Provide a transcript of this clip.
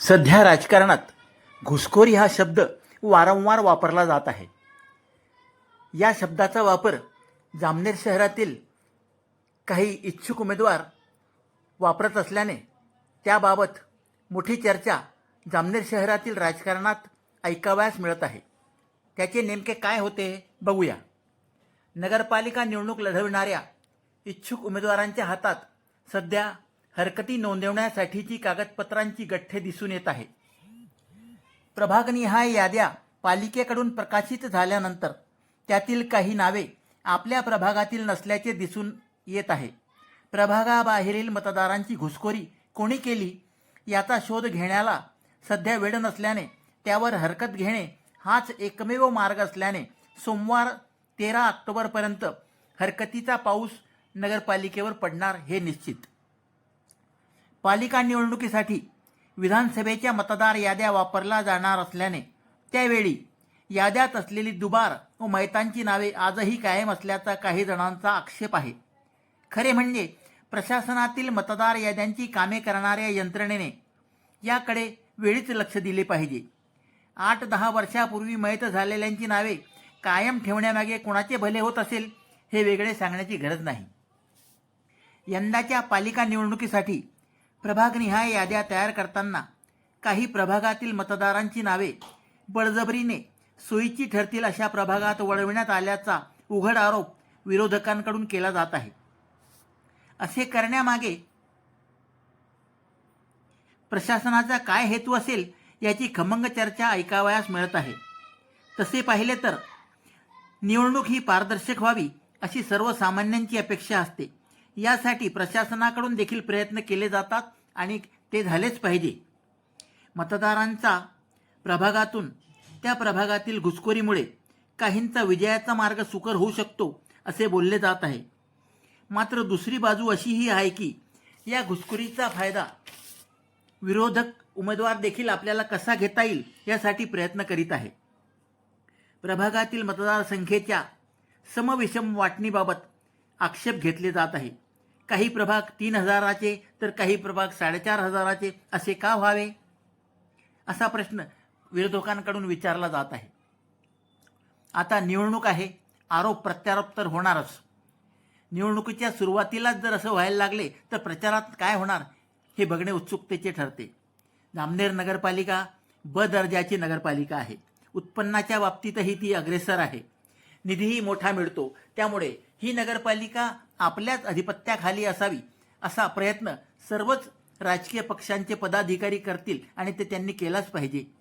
सध्या राजकारणात घुसखोरी हा शब्द वारंवार वापरला जात आहे. या शब्दाचा वापर जामनेर शहरातील काही इच्छुक उमेदवार वापरत असल्याने त्याबाबत मोठी चर्चा जामनेर शहरातील राजकारणात ऐकावयास मिळत आहे. त्याचे नेमके काय होते बघूया. नगरपालिका निवडणूक लढविणाऱ्या इच्छुक उमेदवारांच्या हातात सध्या हरकती नोंदवण्यासाठीची कागदपत्रांची गठ्ठे दिसून येत आहे प्रभागनिहाय याद्या पालिकेकडून प्रकाशित झाल्यानंतर त्यातील काही नावे आपल्या प्रभागातील नसल्याचे दिसून येत आहे. प्रभागाबाहेरील मतदारांची घुसखोरी कोणी केली याचा शोध घेण्याला सध्या वेळ नसल्याने त्यावर हरकत घेणे हाच एकमेव मार्ग असल्याने सोमवार तेरा ऑक्टोबरपर्यंत हरकतीचा पाऊस नगरपालिकेवर पडणार हे निश्चित. पालिका निवडणुकीसाठी विधानसभेच्या मतदार याद्या वापरल्या जाणार असल्याने त्यावेळी याद्यात असलेली दुबार व मैतांची नावे आजही कायम असल्याचा काही जणांचा आक्षेप आहे. खरे म्हणजे प्रशासनातील मतदार याद्यांची कामे करणाऱ्या यंत्रणेने याकडे वेळीच लक्ष दिले पाहिजे. आठ दहा वर्षापूर्वी मयत झालेल्यांची नावे कायम ठेवण्यामागे कोणाचे भले होत असेल हे वेगळे सांगण्याची गरज नाही. यंदाच्या पालिका निवडणुकीसाठी प्रभागनिहाय याद्या तयार करताना काही प्रभागातील मतदारांची नावे बळजबरीने सोयीची ठरतील अशा प्रभागात वळविण्यात आल्याचा उघड आरोप विरोधकांकडून केला जात आहे. असे करण्यामागे प्रशासनाचा काय हेतू असेल याची खमंग चर्चा ऐकावयास मिळत आहे. तसे पाहिले तर निवडणूक ही पारदर्शक व्हावी अशी सर्वसामान्यांची अपेक्षा असते. यासाठी प्रशासनाकडून देखील प्रयत्न केले जातात आणि ते झालेच पाहिजे. मतदारांचा प्रभागातून त्या प्रभागातील घुसखोरीमुळे काहींचा विजयाचा मार्ग सुकर होऊ शकतो असे बोलले जात आहे. मात्र दुसरी बाजू अशीही आहे की या घुसखोरीचा फायदा विरोधक उमेदवार देखील आपल्याला कसा घेता येईल यासाठी प्रयत्न करीत आहे. प्रभागातील मतदारसंख्येच्या समविषम वाटणीबाबत आक्षेप घेतले जात आहे. काही प्रभाग तीन हजाराचे तर काही प्रभाग साडेचार हजाराचे असे का व्हावे? असा प्रश्न विरोधकांकडून विचारला जात आहे. आता निवडणूक आहे आरोप प्रत्यारोप तर होणारच. निवडणुकीच्या सुरुवातीलाच जर असं व्हायला लागले तर प्रचारात काय होणार हे बघणे उत्सुकतेचे ठरते. जामनेर नगरपालिका ब दर्जाची नगरपालिका आहे. उत्पन्नाच्या बाबतीतही ती अग्रेसर आहे. निधीही मोठा मिळतो. त्यामुळे ही नगरपालिका आपल्याच अधिपत्याखाली असावी असा प्रयत्न सर्वच राजकीय पक्षांचे पदाधिकारी करतील आणि ते त्यांनी केलाच पाहिजे.